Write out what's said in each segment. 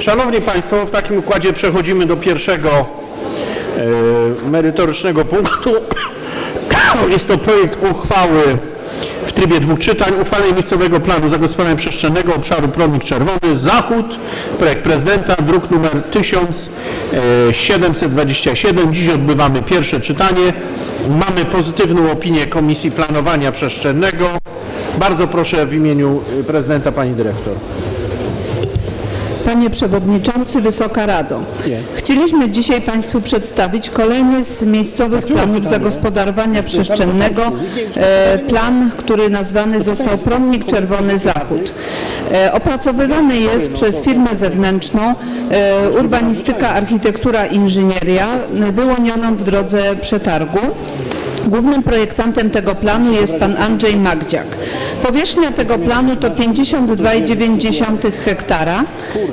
Szanowni Państwo, w takim układzie przechodzimy do pierwszego e, merytorycznego punktu. Jest to projekt uchwały w trybie dwóch czytań. Uchwalenie miejscowego planu zagospodarowania przestrzennego obszaru Promnik Czerwony Zachód. Projekt prezydenta, druk numer 1727. Dziś odbywamy pierwsze czytanie. Mamy pozytywną opinię Komisji Planowania Przestrzennego. Bardzo proszę w imieniu y, prezydenta Pani Dyrektor. Panie Przewodniczący, Wysoka Rado. Chcieliśmy dzisiaj Państwu przedstawić kolejny z miejscowych planów zagospodarowania przestrzennego, e, plan, który nazwany został Promnik Czerwony Zachód. E, Opracowywany jest przez firmę zewnętrzną e, Urbanistyka, Architektura, Inżynieria, wyłonioną w drodze przetargu. Głównym projektantem tego planu jest pan Andrzej Magdziak. Powierzchnia tego planu to 52,9 hektara.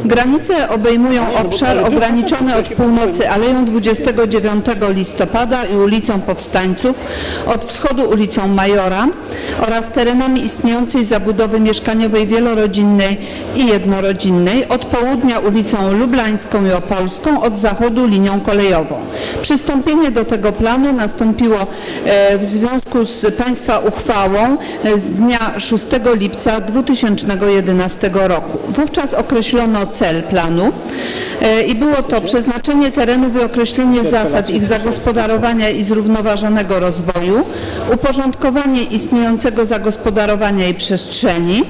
Granice obejmują obszar ograniczony od północy Aleją 29 listopada i ulicą Powstańców, od wschodu ulicą Majora oraz terenami istniejącej zabudowy mieszkaniowej wielorodzinnej i jednorodzinnej, od południa ulicą Lublańską i Opolską, od zachodu linią kolejową. Przystąpienie do tego planu nastąpiło w związku z Państwa uchwałą e, z dnia 6 lipca 2011 roku. Wówczas określono cel planu e, i było to przeznaczenie terenów i określenie zasad ich zagospodarowania i zrównoważonego rozwoju, uporządkowanie istniejącego zagospodarowania i przestrzeni,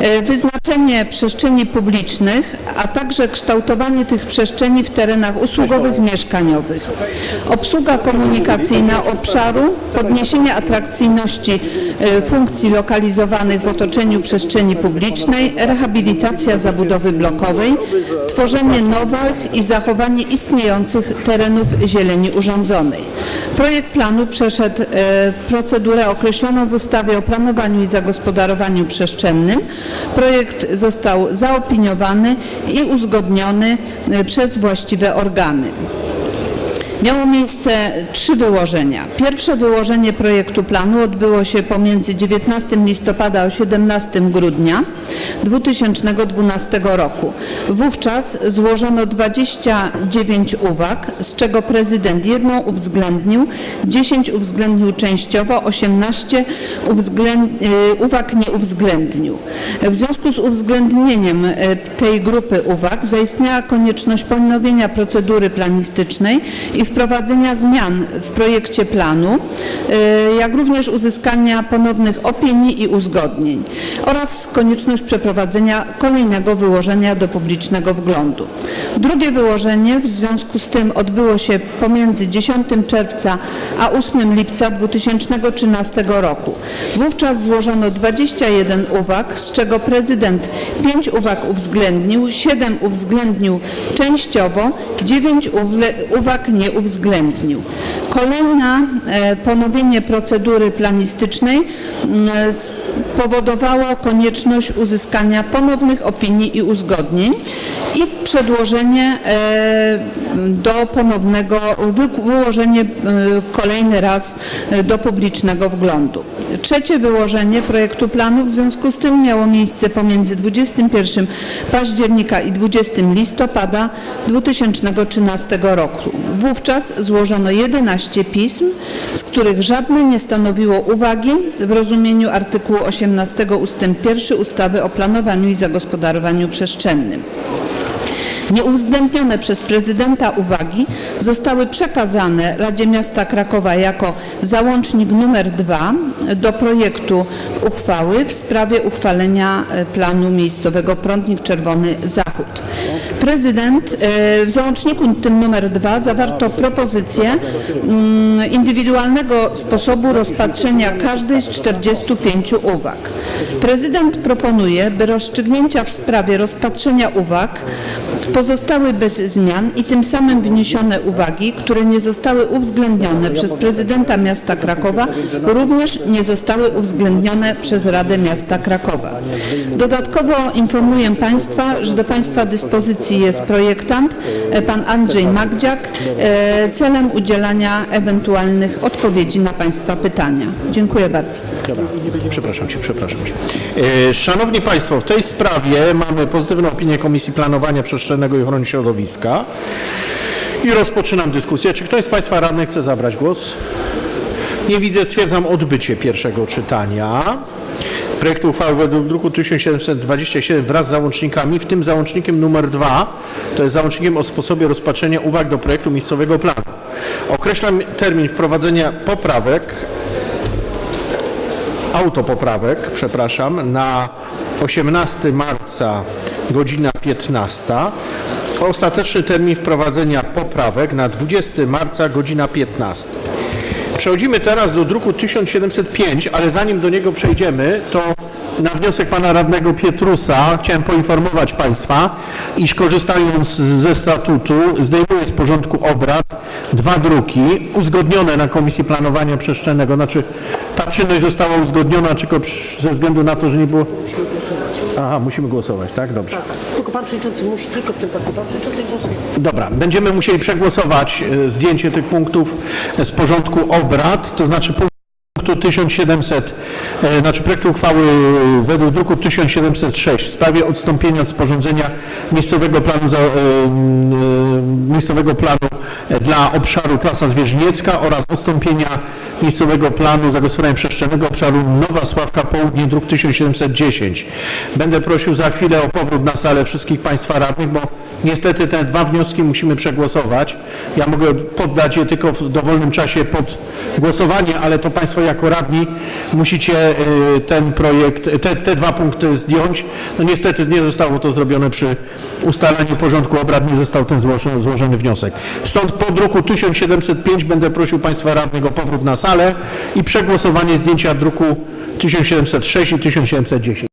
e, wyznaczenie przestrzeni publicznych, a także kształtowanie tych przestrzeni w terenach usługowych mieszkaniowych, obsługa komunikacyjna obszaru, podniesienie atrakcyjności e, funkcji lokalizowanych w otoczeniu przestrzeni publicznej, rehabilitacja zabudowy blokowej, tworzenie nowych i zachowanie istniejących terenów zieleni urządzonej. Projekt planu przeszedł e, procedurę określoną w ustawie o planowaniu i zagospodarowaniu przestrzennym. Projekt został zaopiniowany i uzgodniony e, przez właściwe organy. Miało miejsce trzy wyłożenia. Pierwsze wyłożenie projektu planu odbyło się pomiędzy 19 listopada a 17 grudnia 2012 roku. Wówczas złożono 29 uwag, z czego prezydent jedną uwzględnił, 10 uwzględnił częściowo, 18 uwzględ... y, uwag nie uwzględnił. W związku z uwzględnieniem y, tej grupy uwag zaistniała konieczność ponowienia procedury planistycznej i wprowadzenia zmian w projekcie planu, y, jak również uzyskania ponownych opinii i uzgodnień oraz konieczność przeprowadzenia kolejnego wyłożenia do publicznego wglądu. Drugie wyłożenie w związku z tym odbyło się pomiędzy 10 czerwca a 8 lipca 2013 roku. Wówczas złożono 21 uwag, z czego prezydent 5 uwag uwzględnił, 7 uwzględnił częściowo, 9 uwle- uwag nie uwzględnił. Kolejne e, ponowienie procedury planistycznej spowodowało konieczność uzyskania ponownych opinii i uzgodnień i przedłożenie e, do ponownego, wy- wyłożenie e, kolejny raz e, do publicznego wglądu. Trzecie wyłożenie projektu planu w związku z tym miało miejsce pomiędzy 21 października i 20 listopada 2013 roku. Wówczas złożono 11 pism, z których żadne nie stanowiło uwagi w rozumieniu artykułu 18 ust. 1 ustawy o planowaniu i zagospodarowaniu przestrzennym. Nieuwzględnione przez prezydenta uwagi zostały przekazane Radzie Miasta Krakowa jako załącznik numer 2 do projektu uchwały w sprawie uchwalenia planu miejscowego Prądnik Czerwony Zachód. Prezydent e, w załączniku tym numer 2 zawarto propozycję mm, indywidualnego sposobu rozpatrzenia każdej z 45 uwag. Prezydent proponuje, by rozstrzygnięcia w sprawie rozpatrzenia uwag pozostały bez zmian i tym samym wniesione uwagi, które nie zostały uwzględnione przez prezydenta miasta Krakowa, również nie zostały uwzględnione przez Radę Miasta Krakowa. Dodatkowo informuję Państwa, że do Państwa dyspozycji jest projektant, e, pan Andrzej Magdziak, e, celem udzielania ewentualnych odpowiedzi na Państwa pytania. Dziękuję bardzo. Przepraszam Cię, przepraszam Cię. E, Szanowni Państwo, w tej sprawie mamy pozytywną opinię Komisji Planowania Przestrzennego Przestrzennego i Ochrony Środowiska. I rozpoczynam dyskusję. Czy ktoś z Państwa radnych chce zabrać głos? Nie widzę, stwierdzam odbycie pierwszego czytania. Projektu uchwały według druku 1727 wraz z załącznikami, w tym załącznikiem numer 2, to jest załącznikiem o sposobie rozpatrzenia uwag do projektu miejscowego planu. Określam termin wprowadzenia poprawek, autopoprawek, przepraszam, na 18 marca godzina 15. Ostateczny termin wprowadzenia poprawek na 20 marca godzina 15. Przechodzimy teraz do druku 1705, ale zanim do niego przejdziemy, to na wniosek pana radnego Pietrusa chciałem poinformować państwa, iż korzystając ze statutu zdejmuję z porządku obrad dwa druki uzgodnione na Komisji Planowania Przestrzennego. Znaczy ta czynność została uzgodniona tylko ze względu na to, że nie było... Aha, musimy głosować, tak? Dobrze. Tylko pan przewodniczący musi tylko w tym przypadku. Pan przewodniczący głosuje. Dobra, będziemy musieli przegłosować e, zdjęcie tych punktów z porządku obrad, to znaczy 1700, e, znaczy projektu uchwały według druku 1706 w sprawie odstąpienia od sporządzenia miejscowego planu, za, e, e, miejscowego planu e, dla obszaru klasa zwierzyniecka oraz odstąpienia miejscowego planu zagospodarowania przestrzennego obszaru Nowa Sławka Południe, druk 1710. Będę prosił za chwilę o powrót na salę wszystkich Państwa radnych, bo niestety te dwa wnioski musimy przegłosować. Ja mogę poddać je tylko w dowolnym czasie pod głosowanie, ale to Państwo jako radni musicie y, ten projekt, te, te dwa punkty zdjąć. No niestety nie zostało to zrobione przy ustaleniu porządku obrad, nie został ten złożony, złożony wniosek. Stąd po druku 1705 będę prosił Państwa radnych o powrót na salę i przegłosowanie zdjęcia druku 1706 i 1710.